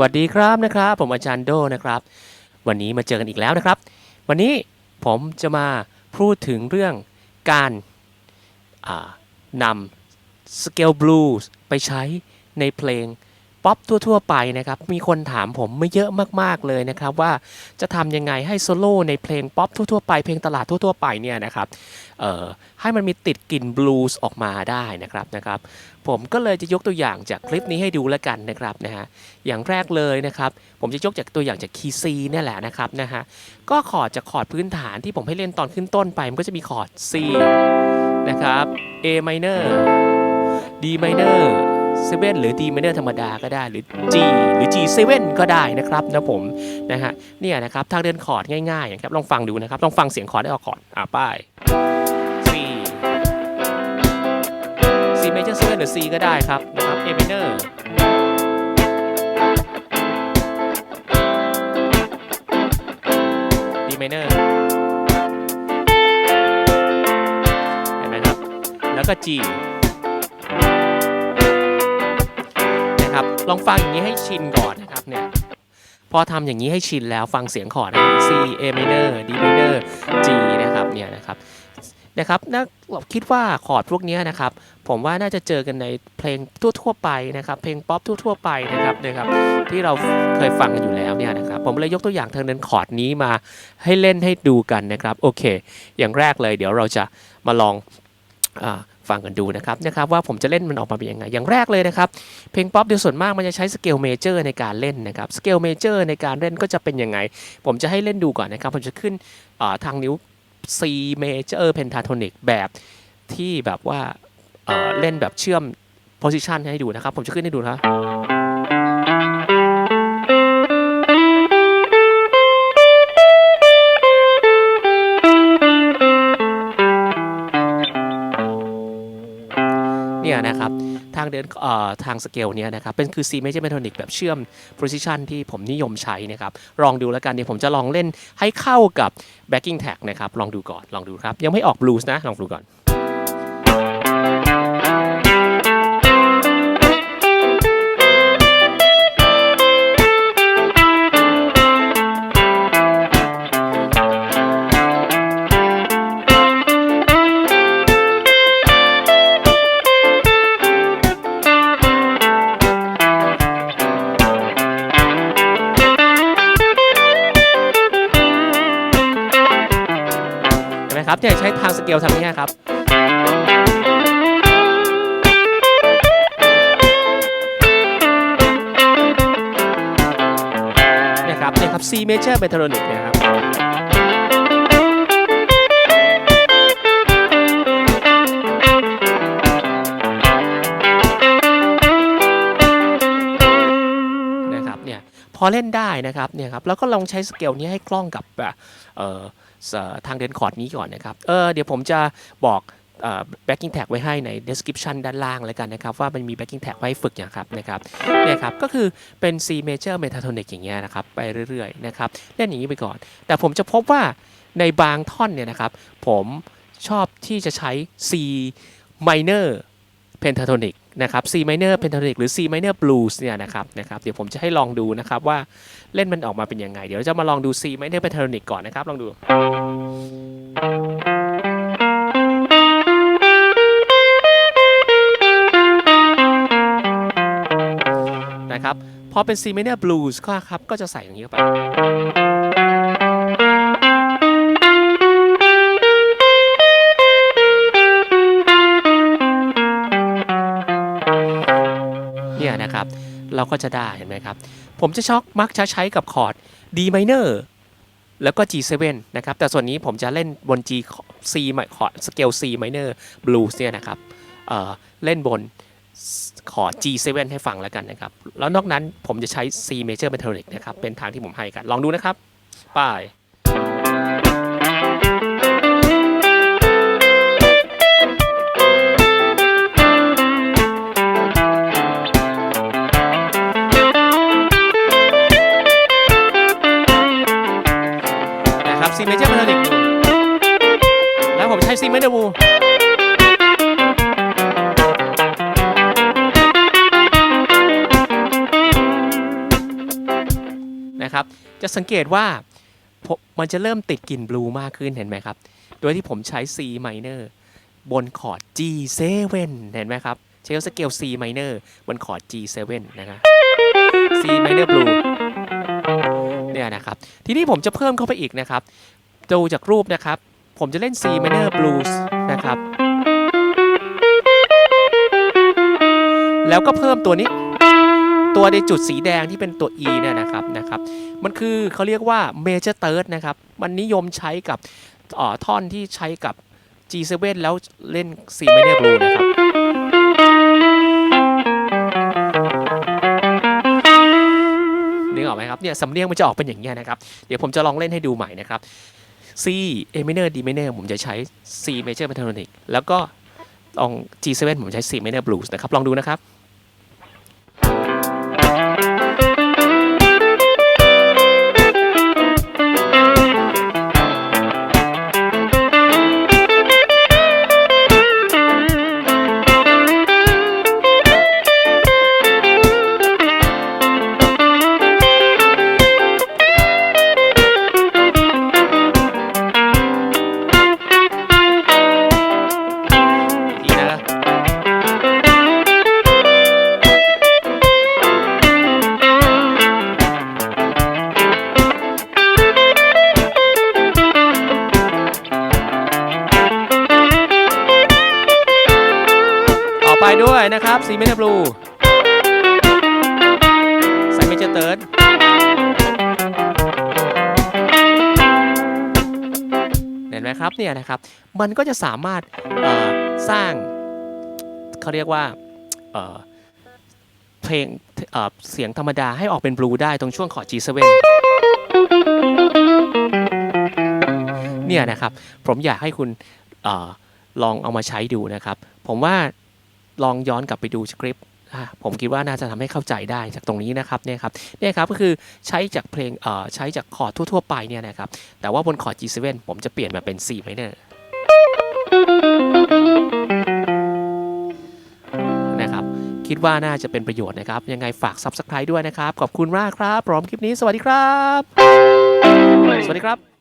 วัสดีครับนะครับ ผมอาจารย์โดนะครับ วันนี้มาเจอกันอีกแล้วนะครับ วันนี้ผมจะมาพูดถึงเรื่องการนำสเกลบลูส์ไปใช้ในเพลง ป๊อปทั่ว ๆ ไปนะครับ มีคนถามผมไม่เยอะมากๆเลยนะครับ ว่าจะทำยังไงให้โซโล่ในเพลงป๊อปทั่ว ๆ ไปเพลงตลาดทั่ว ๆ ไปเนี่ยนะครับเออให้มันมีติดกลิ่นบลูส์ออกมาได้นะครับนะครับผมก็เลยจะยกตัวอย่างจากคลิปนี้ให้ดูแล้วกันนะครับนะฮะอย่างแรกเลยนะครับ ผมจะยกจากตัวอย่างจากคีย์ซีนี่แหละนะครับนะฮะก็คอร์ดจากคอร์ดพื้นฐานที่ผมให้เล่นตอนขึ้นต้นไป มันก็จะมีคอร์ด C นะครับ A minor D minor 7หรือ D minor ธรรมดาก็ได้หรือ G หรือ G7 ก็ได้นะครับนะผมนะฮะเนี่ยนะครับทางเดินคอร์ดง่ายๆนะครับลองฟังดูนะครับลองฟังเสียงคอร์ดได้ออกคอร์ดอ่าป้าย C C major 7หรือ C ก็ได้ครับนะครับ A minor D minor เห็นไหมครับแล้วก็ G ลองฟังอย่างนี้ให้ชินก่อนนะครับเนี่ยพอทำอย่างนี้ให้ชินแล้วฟังเสียงคอร์ดนะ C A minor D minor G นะครับเนี่ยนะครับนะครับน่าเราคิดว่าคอร์ดพวกนี้นะครับ ผมว่าน่าจะเจอกันในเพลงทั่วๆไปนะครับ เพลงป๊อปทั่วๆไปนะครับนะครับ ที่เราเคยฟังกันอยู่แล้วเนี่ยนะครับ ผมเลยยกตัวอย่างทางเดินคอร์ดนี้มาให้เล่นให้ดูกันนะครับ โอเค อย่างแรกเลยเดี๋ยวเราจะมาลองอา ฟังกันดูนะครับนะครับว่าผมจะเล่นมันออกมาเป็นยังไง อย่างแรกเลยนะครับเพลงป๊อปโดยส่วนมากมันจะใช้สเกลเมเจอร์ในการเล่นนะครับสเกลเมเจอร์ในการเล่นก็จะเป็นยังไง ผมจะให้เล่นดูก่อนนะครับ ผมจะขึ้นาทางนิ้ว C major pentatonic แบบที่แบบว่าเอ่อเล่นแบบเชื่อม position ให้ดูนะครับ ผมจะขึ้นให้ดูนะ นเอ่อทางสเกลเนี่ยนะครับ เป็นคือ C major pentatonic แบบเชื่อม precision ที่ผมนิยมใช้นะครับ ลองดูแล้วกันเดี๋ยวผมจะลองเล่นให้เข้ากับ backing track นะครับ ลองดูก่อน ลองดูครับ ยังไม่ออก blues นะ ลองดูก่อน นไหมครับเนี่ยใช้ทางสเกลทำนี้ครับเนี่ยครับเนี่ยครับ C major pentatonic เนะครับนะครับ พอเล่นได้นะครับเนี่ยครับแล้วก็ลองใช้สเกลนี้ให้คล่องกับเออทางเดินคอร์ดนี้ก่อนนะครับเออเดี๋ยวผมจะบอกเอ่อ backing tag ไว้ให้ใน description ด้านล่างแล้วกันนะครับ ว่ามันมี backing tag ไว้ฝึกอย่างครับนะครับเนี่ยครับก็คือเป็น C major pentatonic อย่างเงี้ยนะครับ ไปเรื่อยๆนะครับเล่นอย่างนี้ไปก่อน แต่ผมจะพบว่าในบางท่อนเนี่ยนะครับ ผมชอบที่จะใช้ C minor pentatonic นะครับ C minor pentatonic หรือ C minor blues เนี่ยนะครับนะครับเดี๋ยวผมจะให้ลองดูนะครับว่าเล่นมันออกมาเป็นยังไง เดี๋ยวจะมาลองดู C minor pentatonic ก่อนนะครับ ลองดูนะครับพอเป็น C minor blues ก็ครับก็จะใส่อย่างนี้เข้าไป เราก็จะได้เห็นไหมครับ ผมจะช็อกมักจะใช้กับคอร์ด D minor แล้วก็ G7 นะครับ แต่ส่วนนี้ผมจะเล่นบน G C คอร์ดสเกล C minor blues เนี่ยนะครับเเล่นบนคอร์ด G7 ให้ฟังแล้วกันนะครับ แล้วนอกนั้นผมจะใช้ C major pentatonic นะครับ เป็นทางที่ผมให้กัน ลองดูนะครับ ไป้ กับ C major pentatonic แล้วผมใช้ C minor blues นะครับ จะสังเกตว่าผมมันจะเริ่มติดกลิ่นบลูมากขึ้นเห็นไหมครับ โดยที่ผมใช้ C minor บนคอร์ด G7 เห็นไหมครับ ใช้สเกล C minor บนคอร์ด G7 นะครับ C minor blue เนี่ยนะครับทีนี้ผมจะเพิ่มเข้าไปอีกนะครับดูจากรูปนะครับ ผมจะเล่น C minor blues นะครับ แล้วก็เพิ่มตัวนี้ตัวในจุดสีแดงที่เป็นตัว E เนี่ยนะครับนะครับมันคือเขาเรียกว่า major third นะครับ มันนิยมใช้กับออท่อนที่ใช้กับ G7 แล้วเล่น C minor blue นะครับ ไหมครับเนี่ยสำเนียงมันจะออกเป็นอย่างเงี้ยนะครับ เดี๋ยวผมจะลองเล่นให้ดูใหม่นะครับ C A minor D minor ผมจะใช้ C major pentatonic แล้วก็ลอง G7 ผมใช้ C minor blues นะครับ ลองดูนะครับ ด้วยนะครับซีเมนบลูใส่เมเจอร์เติร์ดเห็นไหมครับเนี่ยนะครับมันก็จะสามารถสร้างเขาเรียกว่าเพลงเสียงธรรมดาให้ออกเป็นบลูได้ตรงช่วงคอ G7 เนี่ยนะครับผมอยากให้คุณออลองเอามาใช้ดูนะครับ ผมว่า ลองย้อนกลับไปดูสคริปต์ผมคิดว่าน่าจะทำให้เข้าใจได้จากตรงนี้นะครับเนี่ยครับเนี่ยครับก็คือใช้จากเพลงเอ่อใช้จากคอร์ดทั่ว ๆ ไปเนี่ยนะครับแต่ว่าบนคอร์ด G7 ผมจะเปลี่ยนมาเป็น C minor นะครับคิดว่าน่าจะเป็นประโยชน์นะครับ ยังไงฝาก Subscribe ด้วยนะครับ ขอบคุณมากครับ พร้อมคลิปนี้สวัสดีครับ สวัสดีครับ